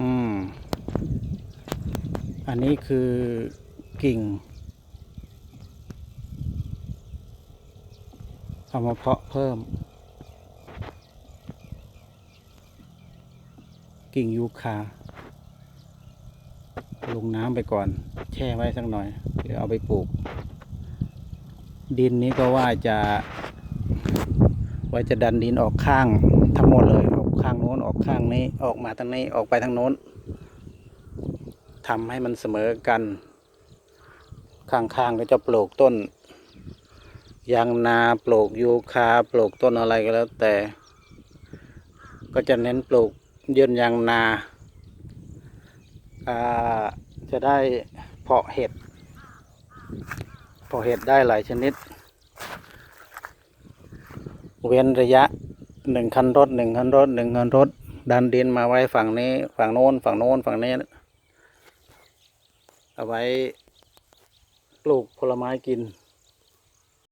อืม อันนี้คือกิ่ง เอามาเพาะเพิ่ม กิ่งยูคา ลงน้ำไปก่อน แช่ไว้สักหน่อย เดี๋ยวเอาไปปลูก ดินนี้ก็ว่าจะ ว่าจะดันดินออกข้างทั้งหมดเลย ข้างโน้นออกข้างนี้ออกมาทางนี้ออกไปทางโน้นทำให้มันเสมอกัน ข้างๆก็จะปลูกต้นยางนาปลูกยูคาปลูกต้นอะไรก็แล้วแต่ ก็จะเน้นปลูกยืนยางนาอ่าจะได้เพาะเห็ดเพาะเห็ดได้หลายชนิด เว้นระยะ หนึ่งคันรถหนึ่งคันรถหนึ่งคันรถ ดันดินมาไว้ฝั่งนี้ ฝั่งโน้น ฝั่งโน้น ฝั่งนี้ เอาไว้ปลูกผลไม้กิน